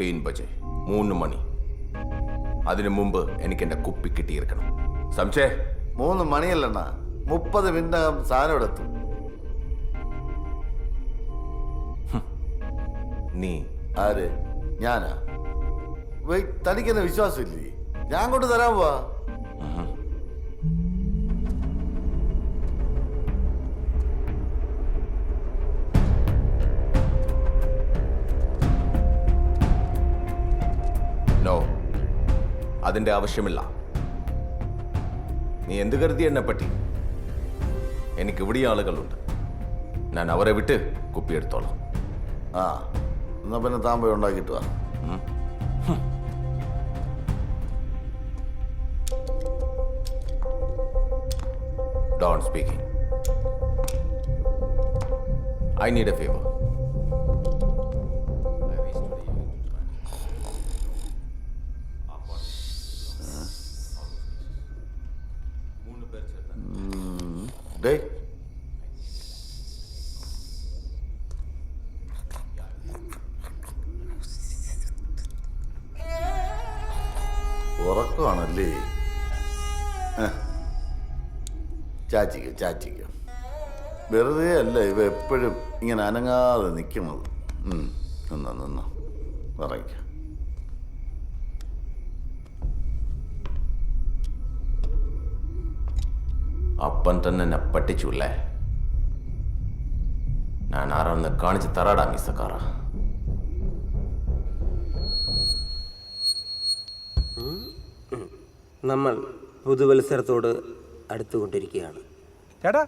തീൻ ബജെ മൂന്ന് മണി. അതിനു മുമ്പ് എനിക്ക് എന്റെ കുപ്പി കിട്ടിയിരിക്കണം. സംശയ? മൂന്ന് മണിയല്ലണ്ണ. മുപ്പത് മിനിറ്റകം സാധനം എടുത്തു. നീ? ആര്? ഞാനാ? തനിക്കെന്നെ വിശ്വാസമില്ലേ? ഞാൻ കൊണ്ട് തരാൻ പോവാ. അതിന്റെ ആവശ്യമില്ല. നീ എന്ത് കരുതി എന്നെ പറ്റി? എനിക്ക് ഇവിടെ ആളുകളുണ്ട്. ഞാൻ അവരെ വിട്ട് കുപ്പിയെടുത്തോളാം. ആ എന്നാ പിന്നെ താൻ പോയി ഉണ്ടാക്കിയിട്ട് വാ. Don speaking. I need a favour. ചാച്ചിക്ക ചാച്ചിക്ക വെറുതെ അല്ല ഇവ എപ്പോഴും ഇങ്ങനെ അനങ്ങാതെ നിൽക്കുന്നത്. നിന്നോ നിന്നോ. പറയ്ക്ക അപ്പൻ തന്നെ എന്നെ പറ്റിച്ചു അല്ലേ? ഞാൻ ആരാന്ന് കാണിച്ച് തരാടാ മിസ്സക്കാറ നമ്മൾ പുതുവത്സരത്തോട് അടുത്തുകൊണ്ടിരിക്കുകയാണ്. ചേട്ടാ?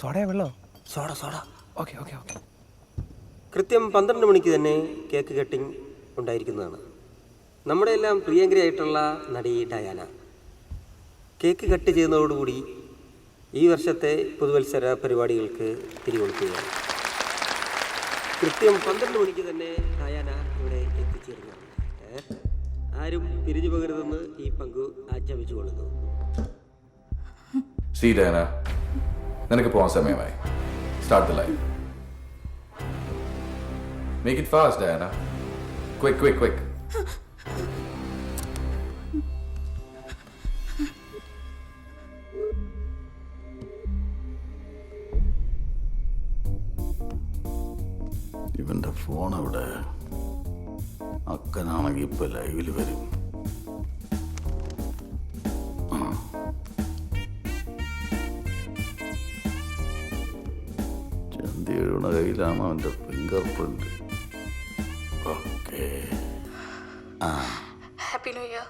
സോഡയാ വെള്ളോ? Soda soda. Okay okay okay. കൃത്യം പന്ത്രണ്ട് മണിക്ക് തന്നെ കേക്ക് കട്ടിംഗ് ഉണ്ടായിരിക്കുന്നതാണ്. നമ്മുടെ എല്ലാം പ്രിയങ്കരയായിട്ടുള്ള നടി ഡയാന. കേക്ക് കട്ട് ചെയ്യുന്നതോടുകൂടി ഈ വർഷത്തെ പുതുവത്സര പരിപാടികൾക്ക് തിരികൊടുക്കുകയാണ് കൃത്യം പന്ത്രണ്ട് മണിക്ക് തന്നെ ഡയാന ഇവിടെ എത്തിച്ചേരുന്നതാണ് ആരും പിരിഞ്ഞു പകരുതെന്ന് ഈ പങ്കു ആജ്ഞാപിച്ചുകൊള്ളുന്നു. സീ ഡയന നിനക്ക് പോകാൻ സമയമായി start the life make it fast Diana quick quick quick ചന്തിയുടെ കയ്യിലാണ് അവന്റെ fingerprint okay happy new year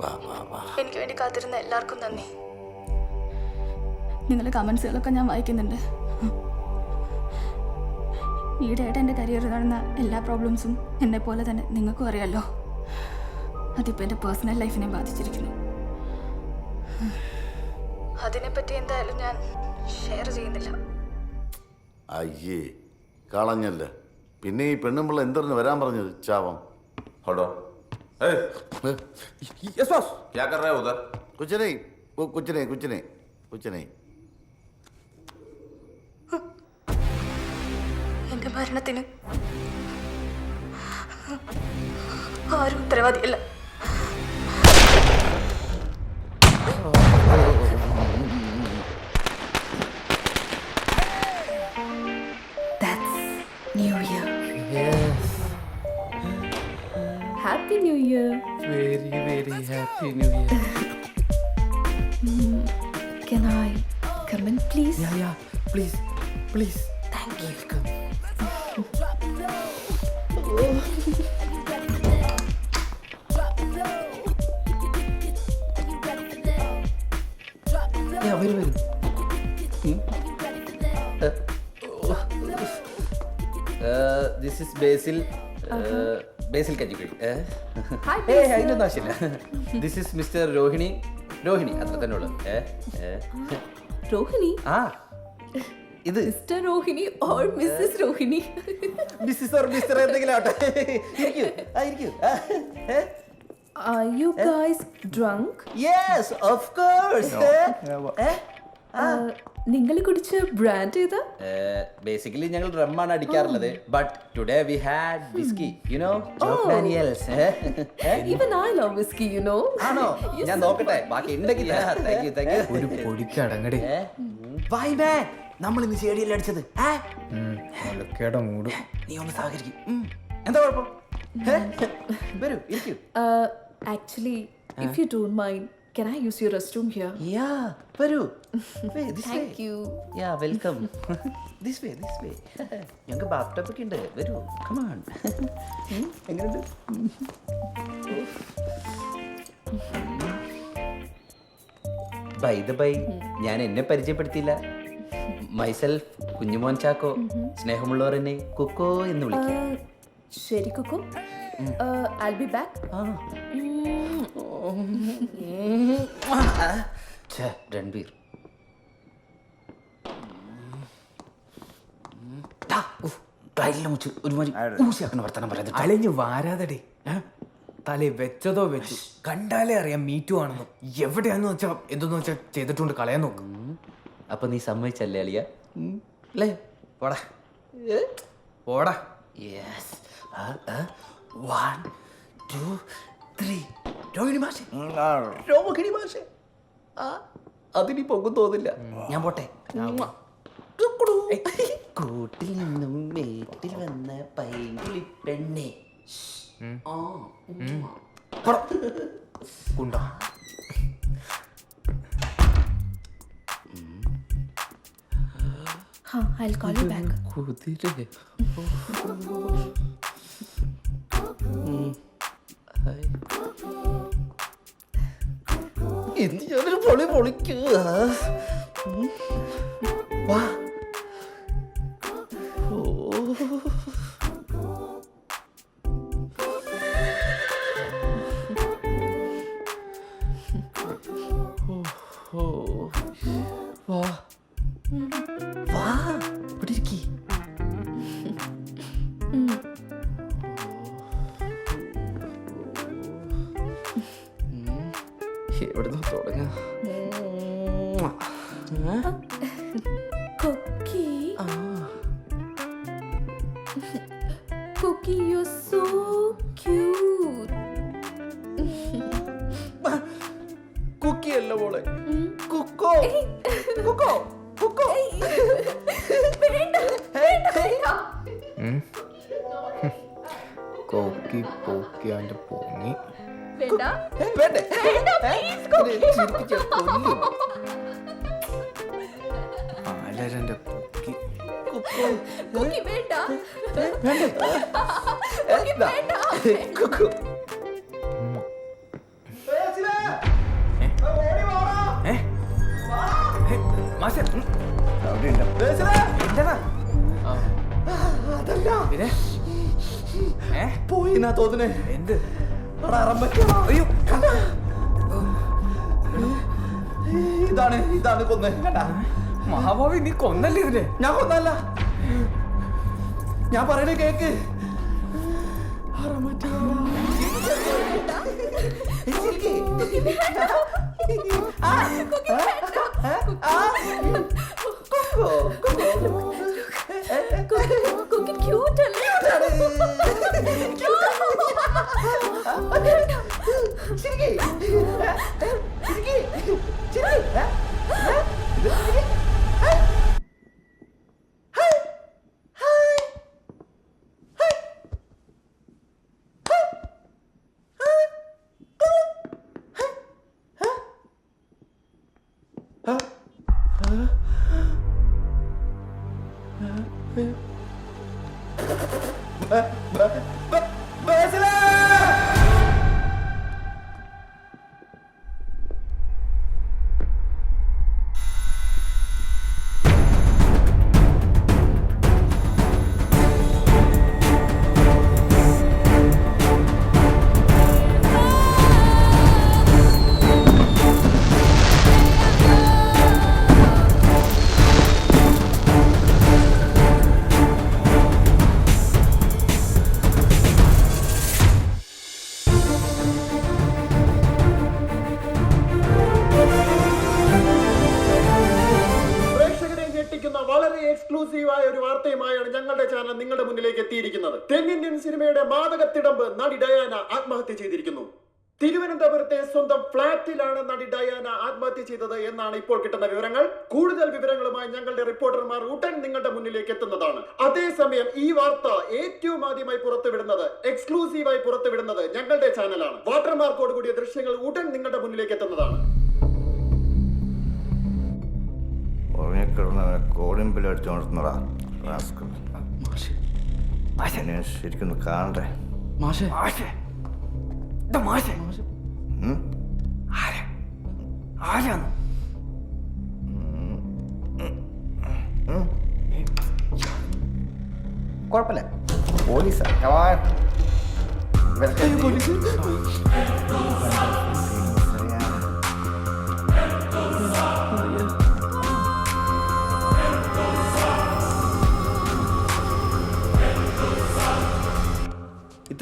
വാ വാ വാ. എനിക്ക് വേണ്ടി കാത്തിരുന്ന എല്ലാവർക്കും നന്ദി. നിങ്ങളുടെ കമൻസുകളൊക്കെ ഞാൻ വായിക്കുന്നുണ്ട്. ഈയിടെയായിട്ട് എന്റെ കരിയറിൽ നടന്ന എല്ലാ പ്രോബ്ലംസും എന്നെ പോലെ തന്നെ നിങ്ങൾക്കും അറിയാലോ. അതിപ്പോൾ എന്റെ പേഴ്സണൽ ലൈഫിനെ ബാധിച്ചിരിക്കുന്നു. അതിനെപ്പറ്റി എന്തായാലും ഞാൻ ഷെയർ ചെയ്യുന്നില്ല. അയ്യേ കളഞ്ഞല്ലേ? പിന്നെ ഈ പെണ്ണുമ്പിള്ള എന്തെറിഞ്ഞ് വരാൻ പറഞ്ഞത് ചാവം? ഹലോ. എന്റെ മരണത്തിന് ആരും ഉത്തരവാദിയല്ല. New Year. Yes. Happy New Year. Very, very happy new year. Can I come in, please? Yeah, yeah. Please, please. Thank you. Welcome. This is Basil Basil Kanjikuzhi Hi, ഏ അതിനൊന്നും ആവശ്യമില്ല. This is mister Rohini Rohini അത്ര തന്നെ ഉള്ളു. ഏ ഏ. Rohini? ആ. ഇത്. Mr. Rohini or Mrs. Rohini? Missus or mister എന്തെങ്കിലും ആട്ടെ ഇരിക്കൂ. ആ ഇരിക്കൂ. Are you guys drunk? Yes of course Uh, നിങ്ങൾ കുടിച്ച ബ്രാൻഡ് ഏതാ? ബേസിക്കലി ഞങ്ങൾ റമ്മാണ് അടിക്കാറുള്ളത്. But today we had whisky you know Jack Daniels even I love whisky you know ആണോ? ഞാൻ നോക്കട്ടെ. ബാക്കി ഉണ്ടെങ്കിൽ താങ്ക് യു താങ്ക് യു ഒരു പൊടിക്ക് അടങ്ങടി. വായ് മാൻ നമ്മൾ ഇന്ന് ചേടിയല്ലേ അടിച്ചത്? മൂട്. നീ ഒന്ന് സഹകരിക്കും. എന്താ കുഴപ്പം? വരൂ ഇരിക്കൂ. Actually if you don't mind Can I use your restroom here? Yeah, Paru. Wait, this Thank way. you. Yeah, welcome. this way, this way. ഞങ്ങൾക്ക് bathtub ok ഉണ്ട് വരൂ come on. എങ്ങനെയുണ്ട് ബൈ ദ ബൈ ഞാൻ എന്നെ പരിചയപ്പെടുത്തിയില്ല myself Kunjumon Chacko സ്നേഹമുള്ളവർ എന്നെ കുക്കോ എന്ന് വിളിക്കും ശരി കുക്കു ഐ ബി ബാക്ക് പറയുന്നത് അലഞ്ഞു വാരാതടി. തലേ വെച്ചതോ വെച്ചു. കണ്ടാലേ അറിയാം മീറ്റു ആണെന്നും. എവിടെയാന്ന് വെച്ചാ എന്തെന്ന് വെച്ചാ ചെയ്തിട്ടുണ്ട് കളയാൻ നോക്കും. അപ്പൊ നീ സമ്മതിച്ചല്ലേ അളിയ? അല്ലേ? പോടാ. പോടാ. യെസ് വൺ ടു സ്ത്രീ രോഹിണി മാഷെ. രോഹിണി മാഷെ. ആ അതിനി പൊങ്കും തോന്നില്ല. ഞാൻ പോട്ടെ. കൂട്ടിൽ നിന്നും വീട്ടിൽ വന്ന പൈങ്കിളിട്ടെണ്ണേ ഉണ്ടോ हाँ आई कॉल यू बैक खुद ही रे എന്ത് ഞാനൊരു പൊളി പൊളിക്കുക വാ. കുക്കോ കുക്കോ കുക്കോ കോക്കി പോക്കി അവന്റെ പൊങ്ങി വേണ്ട വേണ്ടേ ചിരിപ്പിച്ച് പിന്നെ? ഏ? പോയി എന്നാ തോന്നുന്നേ. എന്ത്. അയ്യോ ഇതാണ് ഇതാണ് കൊന്ന്. കണ്ടാ മഹാഭാവി നീ കൊന്നല്ലേ ഇതിനെ? ഞാൻ കൊന്നല്ല ഞാൻ പറയണേ കേക്ക്. ആ, ക്യൂട്ട് അല്ലേ ചിരിക്ക്. എത്തിയിരിക്കുന്നത് തെന്നിന്ത്യൻ സിനിമയുടെ മാതകത്തിടമ്പ് നടി ഡയാന ആത്മഹത്യ ചെയ്തിരിക്കുന്നു. തിരുവനന്തപുരത്തെ സ്വന്തം ഫ്ളാറ്റിലാണ് നടി ഡയാന ആത്മഹത്യ ചെയ്തത് എന്നാണ് ഇപ്പോൾ കിട്ടുന്ന വിവരങ്ങൾ. കൂടുതൽ വിവരങ്ങളുമായി ഞങ്ങളുടെ റിപ്പോർട്ടർമാർ ഉടൻ നിങ്ങളുടെ മുന്നിലേക്ക് എത്തുന്നതാണ്. അതേസമയം ഈ വാർത്ത ഏറ്റവും ആദ്യമായി പുറത്തുവിടുന്നത് എക്സ്ക്ലൂസീവായി പുറത്തുവിടുന്നത് ഞങ്ങളുടെ ചാനലാണ്. വാട്ടർമാർക്കോട് കൂടിയ ദൃശ്യങ്ങൾ ഉടൻ നിങ്ങളുടെ മുന്നിലേക്ക് എത്തുന്നതാണ്. ഉറങ്ങിക്കിടന്നവനെ കോളിമ്പിൽ അതിനെ ശരിക്കും കാണണ്ടേ മാഷേ. മാഷേ. ഉം? ആരാണ്? കുഴപ്പമില്ല. പോലീസാ.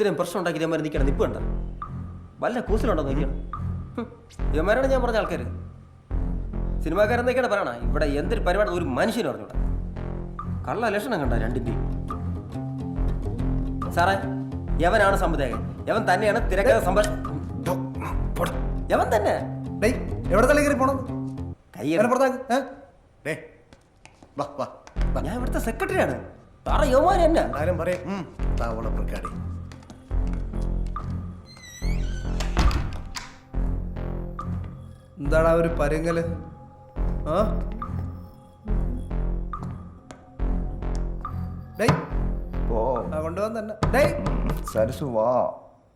ഇത്രയും പ്രശ്നം ഉണ്ടാക്കി ഇവന്മാർ നിൽക്കണം നിപ്പ് കണ്ട? വല്ല കൂസിലുണ്ടോ നോക്കിയാണ് ഇവന്മാരാണ് ഞാൻ പറഞ്ഞ ആൾക്കാർ സിനിമാക്കാരെന്നൊക്കെയാണ് പറയണ? ഇവിടെ എന്തൊരു പരിപാടി ഒരു മനുഷ്യനും പറഞ്ഞൂടെ കള്ള ലക്ഷണം കണ്ട രണ്ടിന്റെയും സാറേ യവനാണ് സംവിധായകൻ. യവൻ തന്നെയാണ് തിരക്കഥ സംഭാഷണം യവൻ തന്നെ. എവിടെ തള്ളി കയറി പോണം കൈ എന്നെ പുറത്താക്ക് വാ, വാ. ഞാൻ ഇവിടുത്തെ സെക്രട്ടറിയാണ് സാറേ യവന്മാർ എന്നെ ആരും പറയും ഉം, താവള പ്രക്കാടി എന്താടാ ഒരു പരുങ്ങൽ? ആ? ഡേയ്. ഓ ആ കൊണ്ടുവന്ന് തന്നെ. ഡേയ്. സരസു വാ.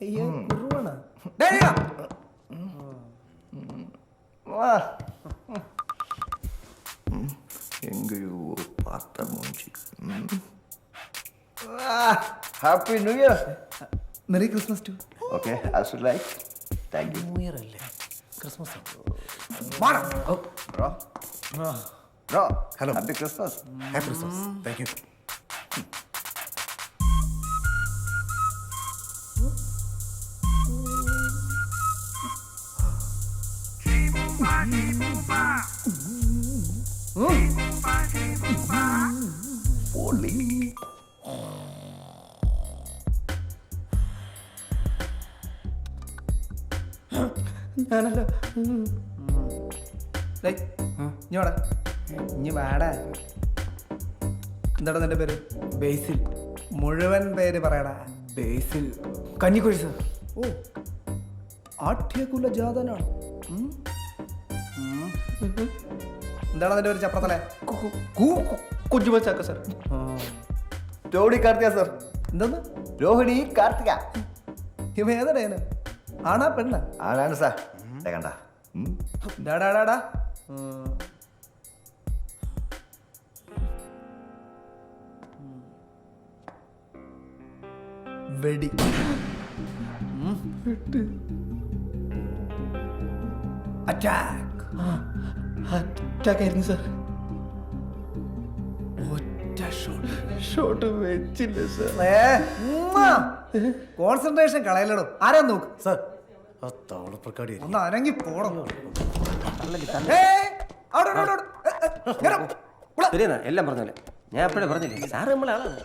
അയ്യോ കുറുവാണ്. ഡേയ് ഇടാ. വാ എങ്കയോ പാത്ത മൂഞ്ചി. Happy new year. Merry Christmas too. Okay I should like. Thank you. New year അല്ലേ? 크리스마스. 마라. 어? 라. 라. 헬로. 해피 크리스마스. 해피 크리스마스. 땡큐. Bye. ഞാനല്ല. ഇനി വാടാ. ഇനി വാടാ. എന്താടാ നിന്റെ പേര്? ബേസിൽ. മുഴുവൻ പേര് പറയടാ. ബേസിൽ. കഞ്ഞിക്കുഴി സാർ. ഓ ആഠ്യകുല ജാതനാണ്. എന്താണ് നിന്റെ പേര് ചപ്രത്തലെ? കുഞ്ഞുമച്ചാക്ക സാർ. രോഹിണി കാർത്തിക സർ. എന്താ രോഹിണി കാർത്തിക. ഇവ ഏതാണ് ആണാ പെണ്ണ? ആണാണ് സാർ. കണ്ട. ഡാടാടാടാ വെടി. അറ്റാക്ക് അറ്റാക്ക് ആയിരുന്നു സാർ ഒറ്റ ഷോട്ട് ഷോട്ട് വെച്ചില്ല സാർ കോൺസെൻട്രേഷൻ കളയലടോ ആരാ നോക്ക്. സാർ ആ താവളപ്രക്കാടി ഒന്ന് അനങ്ങി പോണം. ശരിയെന്നാ എല്ലാം പറഞ്ഞല്ലേ ഞാൻ എപ്പോഴും പറഞ്ഞില്ലേ? സാറ് നമ്മളെ ആളാണ്.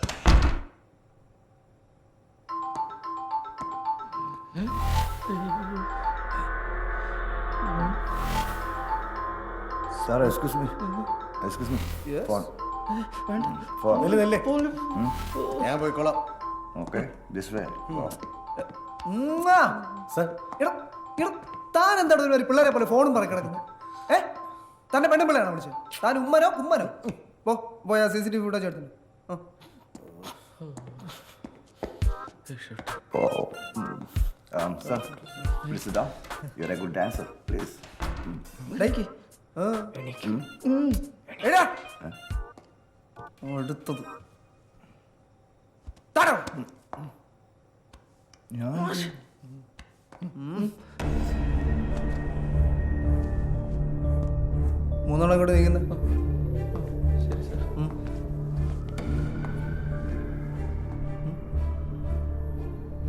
Sir excuse me excuse me phone phone ഞാൻ പോയിക്കോളാം. ഓക്കെ ദിസ് വേ താൻ എന്താണ് ഒരു പിള്ളേരെ പോലെ ഫോണും പറ കിടക്കുന്നത് ഏ? തന്റെ പെണ്ണും പിള്ളേരാണോ വിളിച്ചത്? താൻ ഉമ്മനോ ഉമ്മനോ? പോ പോയാ C C T V. Footage എടുത്തു Oh, um, sir, please sit down. You're a good dancer, please. ഡേക്ക് എടാ. അടുത്തത് താടോ മൂന്നാളെ കൂടെ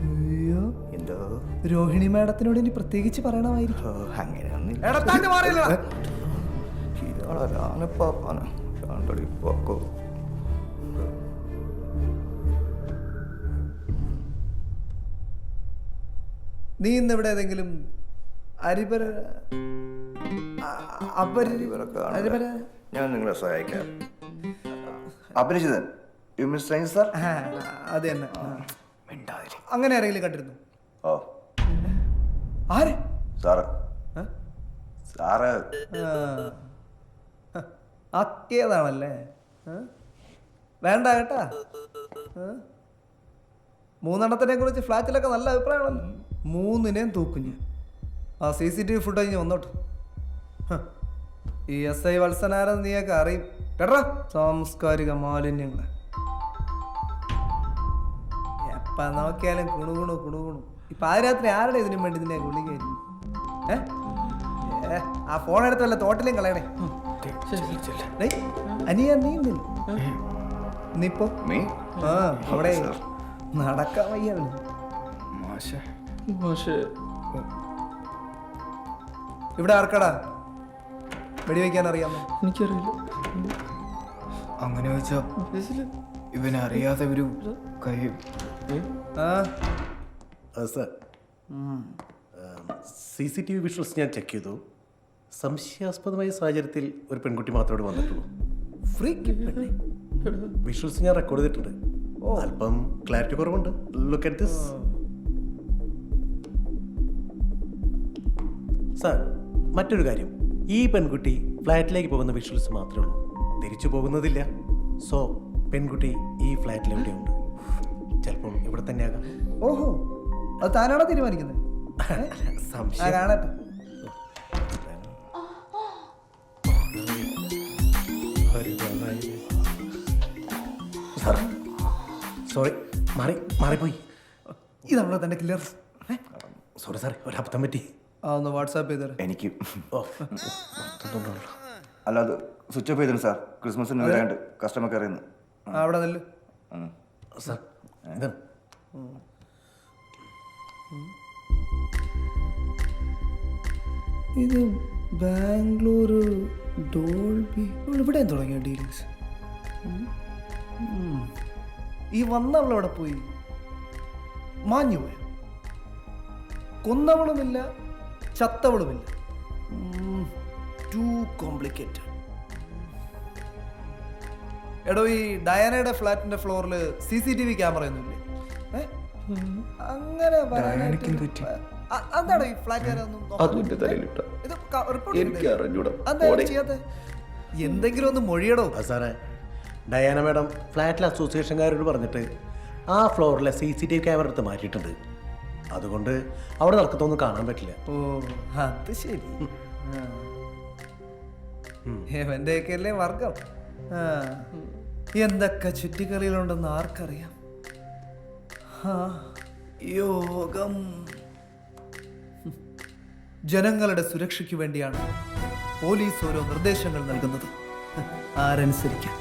അയ്യോ എന്തോ രോഹിണി മാഡത്തിനോട് ഇനി പ്രത്യേകിച്ച് പറയണമായിരിക്കും അങ്ങനെയൊന്നും എടാ, താന്റെ മാറിയില്ലടാ. ഇയാളെ രാനപ്പാപ്പാണ് രണ്ടടി പോക്കോ നീ ഇന്ന് ഇവിടെ ഏതെങ്കിലും അരിപര അപരിപര ഞാൻ നിങ്ങളെ സഹായിക്കാം. അപരിചിതൻ. യു സാർ അത് തന്നെ. അങ്ങനെ ആരെങ്കിലും കണ്ടിരുന്നു? ഓ. ആര്? സാറ്? സാറ്. അക്കിയതാണല്ലേ വേണ്ട കേട്ടാ? മൂന്നെണ്ണത്തിനെ കുറിച്ച് ഫ്ലാറ്റിലൊക്കെ നല്ല അഭിപ്രായമാണല്ലോ. മൂന്നിനെയും തൂക്കും ഞാൻ ആ C C T V footage വന്നോട്ട്. ഈ എസ് ഐ വത്സനാരെന്ന് നീയൊക്കെ അറിയും. കേട്ടോ? സാംസ്കാരിക മാലിന്യങ്ങളെ. എപ്പം നോക്കിയാലും കുണുകുണു കുണുകുണു ഇപ്പം ആ രാത്രി ആരുടെ ഇതിനും വേണ്ടി ഇതിനെ ഗുളികയായിരുന്നു ഏ? ആ ഫോൺ എടുത്ത് വല്ല തോട്ടിലും കളയണേ? അനിയ നീ? നീപ്പോ മീ ആ അവിടെ നടക്കാൻ വയ്യാണ് വയ്യ ഇവിടെ ആർക്കടാ? വെടിവെക്കാൻ അറിയാമോ എനിക്കറിയില്ല. അങ്ങനെ വെച്ചാ. ഇവനറിയാതെ ഒരു കൈ sir. C C T V visuals ഞാൻ ചെക്ക് ചെയ്തു. സംശയാസ്പദമായ സാഹചര്യത്തിൽ ഒരു പെൺകുട്ടി മാത്രമേ വന്നിട്ടുള്ളൂ. ഫ്രീക്ക് പെണ്ണെ. വിഷ്വൽസ് ഞാൻ റെക്കോർഡ് ചെയ്തിട്ടുണ്ട്. അല്പം ക്ലാരിറ്റി കുറവുണ്ട്. ലുക്ക് അറ്റ് ദിസ് സാർ മറ്റൊരു കാര്യം. ഈ പെൺകുട്ടി ഫ്ലാറ്റിലേക്ക് പോകുന്ന വിഷ്വൽസ് മാത്രമേ ഉള്ളൂ. തിരിച്ചു പോകുന്നതില്ല. സോ പെൺകുട്ടി ഈ ഫ്ലാറ്റിൽ എവിടെയുണ്ട്? ചിലപ്പം ഇവിടെ തന്നെയാകാം. ഓഹോ അത് താനാണോ തീരുമാനിക്കുന്നത്? സംശയം. കാണട്ടെ. സാർ സോറി മാറി മാറിപ്പോയി. ഇതാണല്ലോ തന്നെ കില്ലർ സോറി സാർ ഒരു അബദ്ധം പറ്റി. ആ ഒന്ന് വാട്സാപ്പ് ചെയ്തേരെ. എനിക്ക് അല്ല അത് സ്വിച്ച് ഓഫ് ചെയ്തിരുന്നു സാർ. ക്രിസ്മസിന് വരാണ്ട് കസ്റ്റമർ കെയർ ചെയ്യുന്നു. ആ അവിടെ നെല്ല്. സാർ ഇതാണ് ഇത് ബാംഗ്ലൂർ ഡോൾബി. ഇവിടെ തുടങ്ങിയ ഡീലിങ്സ്? ഈ വന്നവളവിടെ പോയി? മാഞ്ഞു പോയ? കൊന്നവളുമില്ല ചത്തവളുമില്ല ടു കോംപ്ലിക്കേറ്റഡ് എടോ ഈ ഡയാനയുടെ ഫ്ലാറ്റിന്റെ ഫ്ലോറിൽ C C T V camera ഒന്നുമില്ലേ? അങ്ങനെ ഈ ഫ്ലാറ്റ് എന്തെങ്കിലും ഒന്ന് മൊഴിയടോ. സാറേ ഡയാന മാഡം ഫ്ലാറ്റിലെ അസോസിയേഷൻകാരോട് പറഞ്ഞിട്ട് ആ ഫ്ലോറിലെ C C T V camera എടുത്ത് മാറ്റിയിട്ടുണ്ട്. അതുകൊണ്ട് അവിടെ നടക്കത്തൊന്നും കാണാൻ പറ്റില്ല. ഓ അത് ശരി. എവന്റെയൊക്കെ അല്ലേ വർഗം. എന്തൊക്കെ ചുറ്റിക്കളികളുണ്ടെന്ന് ആർക്കറിയാം? യോഗം. ജനങ്ങളുടെ സുരക്ഷയ്ക്ക് വേണ്ടിയാണ് പോലീസ് ഓരോ നിർദ്ദേശങ്ങൾ നൽകുന്നത്. ആരനുസരിക്കാൻ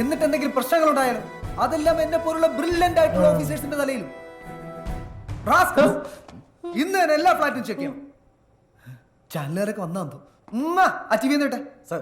എന്നിട്ട് എന്തെങ്കിലും പ്രശ്നങ്ങൾ ഉണ്ടായാലും അതെല്ലാം എന്നെ പോലുള്ള ബ്രില്യന്റ് ആയിട്ടുള്ള ഓഫീസേഴ്സിന്റെ തലയിലും. ഇന്ന് തന്നെ എല്ലാ ഫ്ലാറ്റും ചെക്ക് ചെയ്യാം. ചാനലുകാരൊക്കെ വന്നാന്തോ ഉമ്മ ആ ടി വി എന്നിട്ടെ സാർ